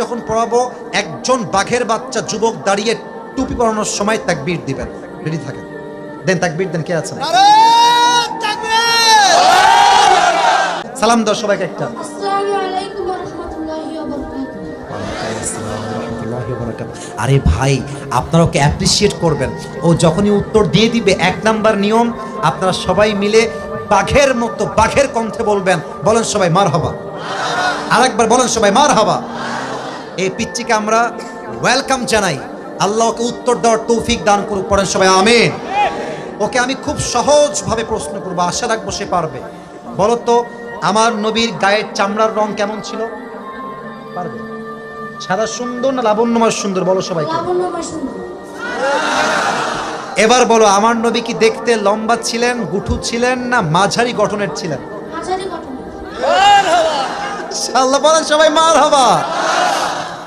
যখন পড়াবো একজন বাঘের বাচ্চা যুবক দাঁড়িয়ে টুপি পরানোর সময় তাকবীর দিবেন। রেডি থাকেন? দেন তাকবীর দেন কে আছেন? সালাম দাও সবাইকে একটা। আসসালামু আলাইকুম ওয়া রাহমাতুল্লাহি ওয়া বারাকাতুহু আরে ভাই আপনারা ওকে অ্যাপ্রিসিয়েট করবেন। ও যখনই উত্তর দিয়ে দিবে এক নাম্বার নিয়ম আপনারা সবাই মিলে বাঘের মতো বাঘের কণ্ঠে বলবেন বলেন সবাই মার হবা আরেকবার বলেন সবাই মার হবা এই পিচ্চিকে আমরা ওয়েলকাম জানাই। আল্লাহকে উত্তর দেওয়ার তৌফিক দান করুক পড়েন সবাই আমিন। ওকে আমি খুব সহজভাবে প্রশ্ন করব আশা রাখব সে পারবে। বলো তো আমার নবীর গায়ের চামড়ার রং কেমন ছিল? পারবে? সাদা সুন্দর না লাবণ্যময় সুন্দর? বলো সবাইকে। লাবণ্যময় এবার বলো আমার নবী কি দেখতে লম্বা ছিলেন গুঠু ছিলেন না মাঝারি গঠনের ছিলেন? আল্লাহ বলেন সবাই মার হবা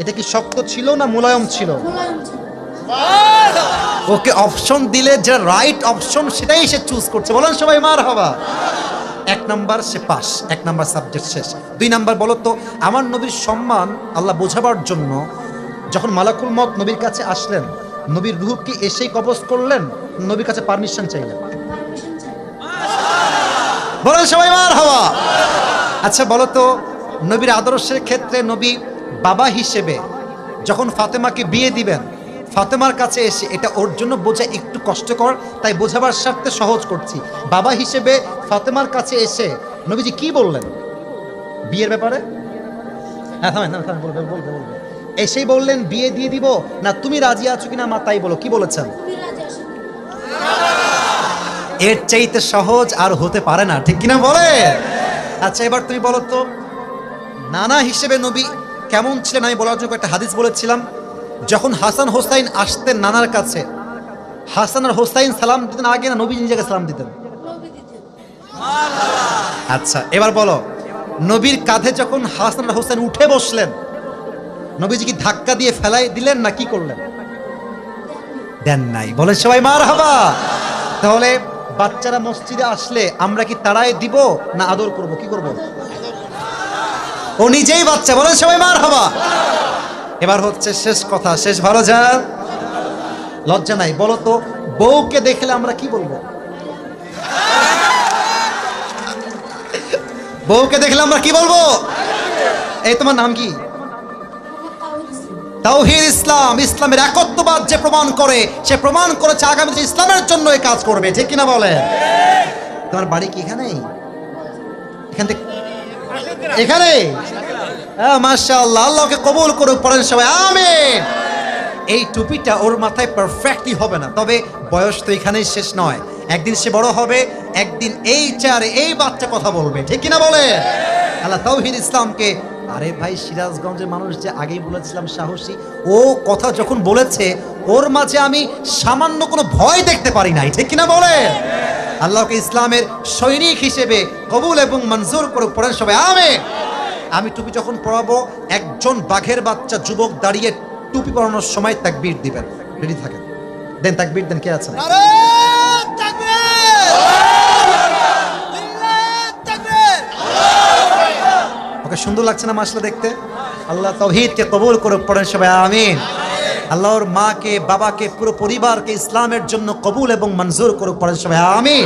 এটা কি শক্ত ছিল না মোলায়ম ছিল? ওকে অপশন দিলে যে রাইট অপশন সেটাই সে চুজ করছে। বলেন সবাই মার হবা এক নাম্বার সে পাস, এক নাম্বার সাবজেক্ট শেষ। দুই নাম্বার বলো তো, আমার নবীর সম্মান আল্লাহ বোঝাবার জন্য যখন মালাকুল মত নবীর কাছে আসলেন, নবীর রূহ কি এসেই কবজ করলেন? নবীর কাছে পারমিশন চাইলেন। বলেন সবাই মার হওয়া আচ্ছা বলো তো, নবীর আদর্শের ক্ষেত্রে নবী বাবা হিসেবে যখন ফাতেমাকে বিয়ে দিবেন, ফাতেমার কাছে এসে এটা ওর জন্য বোঝা একটু কষ্টকর, তাই বোঝাবার স্বার্থে সহজ করছি। বাবা হিসেবে ফাতেমার কাছে এসে, নবীজি কি বললেন? বিয়ের ব্যাপারে? হ্যাঁ এসেই বললেন, বিয়ে দিয়ে দিব। না, তুমি রাজি আছো কিনা মা, তাই বলো, কি বলেছেন? এর চাইতে সহজ আর হতে পারে না, ঠিক কিনা বলে আচ্ছা এবার তুমি বলো তো, নানা হিসেবে নবী কেমন ছিলেন আমি বলার জন্য একটা হাদিস বলেছিলাম, যখন হাসান হোসাইন আসতেন নানার কাছে, হাসান আর হোসাইন সালাম দিতেন আগে না নবী নিজেকে সালাম দিতেন? আচ্ছা এবার বলো, নবীর কাঁধে যখন হাসান আর হোসেন উঠে বসলেন, নবীজি কি ধাক্কা দিয়ে ফেলাই দিলেন না কি করলেন? দেন নাই। বলে সবাই মার হবা তাহলে বাচ্চারা মসজিদে আসলে আমরা কি তাড়াই দিব না আদর করব? কি করব? ও নিজেই বাচ্চা বলে সবাই মার হবা এবার হচ্ছে শেষ কথা, শেষ ভালো যা লজ্জা নাই বলো তো বউকে দেখলে আমরা কি বলব? বউকে দেখলে আমরা কি বলব? এই তোমার নাম কি? তাওহিদ ইসলাম, ইসলামের একত্ববাদ যে প্রমাণ করে, সে প্রমাণ করেছে আগামীতে ইসলামের জন্য এই কাজ করবে, ঠিক কিনা বলে তোমার বাড়ি কি এখানেই? এখান থেকে এখানে? মাশাআল্লাহ, আল্লাহকে কবুল করুক, পড়েন সবাই, আমিন। এই টুপিটা ওর মাথায় পারফেক্টলি হবে না, তবে বয়স তো এখানেই শেষ নয়। একদিন সে বড় হবে, একদিন এই চেয়ারে এই বাচ্চা কথা বলবে, ঠিক কিনা বলে আল্লাহ তাওহিদ ইসলামকে, আরে ভাই, সিরাজগঞ্জের মানুষ যে আগেই বলেছিলাম সাহসী, ও কথা যখন বলেছে, ওর মাঝে আমি সামান্য কোনো ভয় দেখতে পারি নাই, ঠিক কিনা বলে আল্লাহকে ইসলামের সৈনিক হিসেবে কবুল এবং মঞ্জুর করে পড়েন সবাই আমে আমি টুপি যখন পরাবো একজন বাঘের বাচ্চা যুবক দাঁড়িয়ে টুপি পরানোর সময় তাকবীর দিবেন। রেডি থাকেন। দেন তাকবীর দেন কে আছেন ওকে সুন্দর লাগছে না মাসলা দেখতে? আল্লাহ তৌহিদকে কবুল করে পড়েন সবাই আমিন। আল্লাহর মাকে বাবাকে পুরো পরিবারকে ইসলামের জন্য কবুল এবং মঞ্জুর করুক পড়ে সবাই। আমিন।